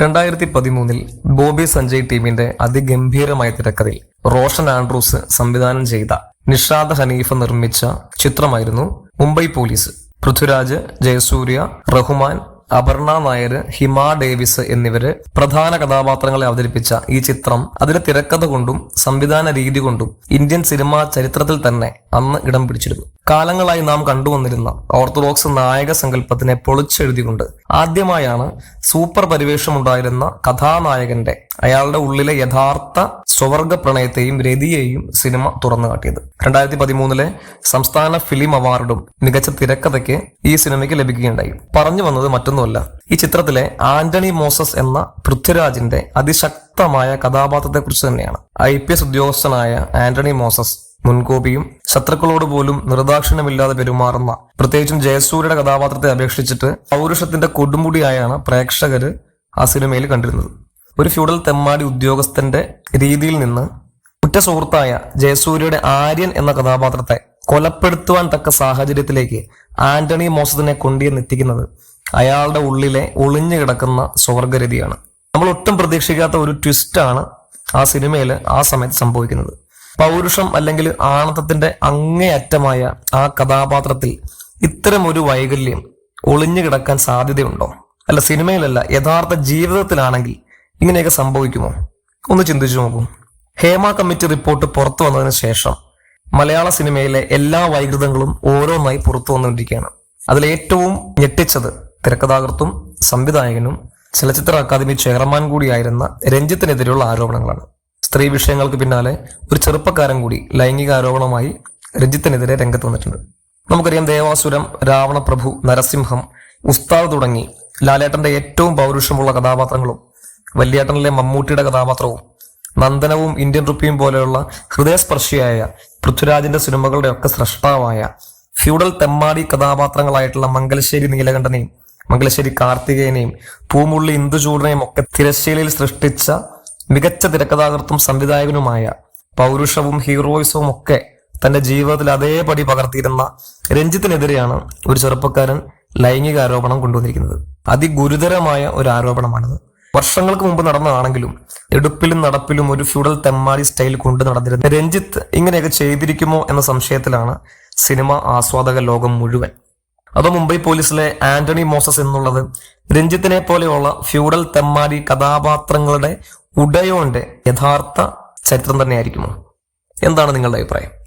രണ്ടായിരത്തി പതിമൂന്നിൽ ബോബി സഞ്ജയ് ടീമിന്റെ അതിഗംഭീരമായ തിരക്കഥയിൽ റോഷൻ ആൻഡ്രൂസ് സംവിധാനം ചെയ്ത നിഷാദ് ഹനീഫ് നിർമ്മിച്ച ചിത്രമായിരുന്നു മുംബൈ പോലീസ്. പൃഥ്വിരാജ് ജയസൂര്യ റഹ്മാൻ അപർണ നായർ ഹിമ ഡേവിസ് എന്നിവര് പ്രധാന കഥാപാത്രങ്ങളെ അവതരിപ്പിച്ച ഈ ചിത്രം അതിലെ തിരക്കഥ കൊണ്ടും സംവിധാന രീതി കൊണ്ടും ഇന്ത്യൻ സിനിമാ ചരിത്രത്തിൽ തന്നെ അന്ന് ഇടം പിടിച്ചിരുന്നു. കാലങ്ങളായി നാം കണ്ടുവന്നിരുന്ന ഓർത്തഡോക്സ് നായക സങ്കല്പത്തിനെ പൊളിച്ചെഴുതിക്കൊണ്ട് ആദ്യമായാണ് സൂപ്പർ പരിവേഷമുണ്ടായിരുന്ന കഥാനായകന്റെ അയാളുടെ ഉള്ളിലെ യഥാർത്ഥ സ്വവർഗ പ്രണയത്തെയും രതിയെയും സിനിമ തുറന്നു കാട്ടിയത്. രണ്ടായിരത്തി പതിമൂന്നിലെ സംസ്ഥാന ഫിലിം അവാർഡും മികച്ച തിരക്കഥയ്ക്ക് ഈ സിനിമയ്ക്ക് ലഭിക്കുകയുണ്ടായി. പറഞ്ഞു വന്നത് മറ്റൊന്നുമല്ല. ഈ ചിത്രത്തിലെ ആന്റണി മോസസ് എന്ന പൃഥ്വിരാജിന്റെ അതിശക്തമായ കഥാപാത്രത്തെ കുറിച്ച് തന്നെയാണ്. ഐ പി എസ് ഉദ്യോഗസ്ഥനായ ആന്റണി മോസസ് മുൻകോപിയും ശത്രുക്കളോട് പോലും നിർദാക്ഷിണ്യമില്ലാതെ പെരുമാറുന്ന പ്രത്യേകിച്ചും ജയസൂര്യയുടെ കഥാപാത്രത്തെ അപേക്ഷിച്ചിട്ട് പൗരുഷത്തിന്റെ കൊടുമുടിയായാണ് പ്രേക്ഷകര് ആ സിനിമയിൽ കണ്ടിരുന്നത്. ഒരു ഫ്യൂഡൽ തെമ്മാടി ഉദ്യോഗസ്ഥന്റെ രീതിയിൽ നിന്ന് ഉറ്റ സുഹൃത്തായ ജയസൂര്യയുടെ ആര്യൻ എന്ന കഥാപാത്രത്തെ കൊലപ്പെടുത്തുവാൻ തക്ക സാഹചര്യത്തിലേക്ക് ആന്റണി മോസത്തിനെ കൊണ്ടുവന്നെത്തിക്കുന്നത് അയാളുടെ ഉള്ളിലെ ഒളിഞ്ഞു കിടക്കുന്ന സ്വർഗരതിയാണ് നമ്മൾ ഒട്ടും പ്രതീക്ഷിക്കാത്ത ഒരു ട്വിസ്റ്റാണ് ആ സിനിമയിൽ ആ സമയത്ത് സംഭവിക്കുന്നത്. പൗരുഷം അല്ലെങ്കിൽ ആണത്തത്തിന്റെ അങ്ങേയറ്റമായ ആ കഥാപാത്രത്തിൽ ഇത്തരം ഒരു വൈകല്യം ഒളിഞ്ഞു കിടക്കാൻ സാധ്യതയുണ്ടോ? അല്ല സിനിമയിലല്ല യഥാർത്ഥ ജീവിതത്തിലാണെങ്കിൽ ഇങ്ങനെയൊക്കെ സംഭവിക്കുമോ? ഒന്ന് ചിന്തിച്ചു നോക്കൂ. ഹേമ കമ്മിറ്റി റിപ്പോർട്ട് പുറത്തു വന്നതിന് ശേഷം മലയാള സിനിമയിലെ എല്ലാ വൈകൃതങ്ങളും ഓരോന്നായി പുറത്തു വന്നുകൊണ്ടിരിക്കുകയാണ്. അതിലേറ്റവും ഞെട്ടിച്ചത് തിരക്കഥാകൃത്തും സംവിധായകനും ചലച്ചിത്ര അക്കാദമി ചെയർമാൻ കൂടിയായിരുന്ന രഞ്ജിത്തിനെതിരെയുള്ള ആരോപണങ്ങളാണ്. സ്ത്രീ വിഷയങ്ങൾക്ക് പിന്നാലെ ഒരു ചെറുപ്പക്കാരൻ കൂടി ലൈംഗിക ആരോപണമായി രഞ്ജിത്തിനെതിരെ രംഗത്ത് വന്നിട്ടുണ്ട്. നമുക്കറിയാം ദേവാസുരം രാവണപ്രഭു നരസിംഹം ഉസ്താദ് തുടങ്ങി ലാലേട്ടന്റെ ഏറ്റവും പൗരുഷമുള്ള കഥാപാത്രങ്ങളും വല്യേട്ടനിലെ മമ്മൂട്ടിയുടെ കഥാപാത്രവും നന്ദനവും ഇന്ത്യൻ റുപ്പിയും പോലെയുള്ള ഹൃദയസ്പർശിയായ പൃഥ്വിരാജിന്റെ സിനിമകളുടെ ഒക്കെ സൃഷ്ടാവായ ഫ്യൂഡൽ തെമ്മാടി കഥാപാത്രങ്ങളായിട്ടുള്ള മംഗലശ്ശേരി നീലകണ്ഠനെയും മംഗലശ്ശേരി കാർത്തികേയനെയും പൂമുള്ളി ഇന്ദുചൂടനെയും ഒക്കെ തിരശ്ശീലയിൽ സൃഷ്ടിച്ച മികച്ച തിരക്കഥാകൃത്തും സംവിധായകനുമായ പൗരുഷവും ഹീറോയിസവും ഒക്കെ തന്റെ ജീവിതത്തിൽ അതേപടി പകർത്തിയിരുന്ന രഞ്ജിത്തിനെതിരെയാണ് ഒരു ചെറുപ്പക്കാരൻ ലൈംഗിക ആരോപണം കൊണ്ടുവന്നിരിക്കുന്നത്. അതിഗുരുതരമായ ഒരു ആരോപണമാണിത്. വർഷങ്ങൾക്ക് മുമ്പ് നടന്നതാണെങ്കിലും എടുപ്പിലും നടപ്പിലും ഒരു ഫ്യൂഡൽ തെമ്മാടി സ്റ്റൈൽ കൊണ്ടു നടന്നിരുന്ന രഞ്ജിത്ത് ഇങ്ങനെയൊക്കെ ചെയ്തിരിക്കുമോ എന്ന സംശയത്തിലാണ് സിനിമ ആസ്വാദക ലോകം മുഴുവൻ. അത് മുംബൈ പോലീസിലെ ആന്റണി മോസസ് എന്നുള്ളത് രഞ്ജിത്തിനെ പോലെയുള്ള ഫ്യൂഡൽ തെമ്മാടി കഥാപാത്രങ്ങളുടെ ഉടയോന്റെ യഥാർത്ഥ ചരിത്രം തന്നെയായിരിക്കുമോ? എന്താണ് നിങ്ങളുടെ അഭിപ്രായം?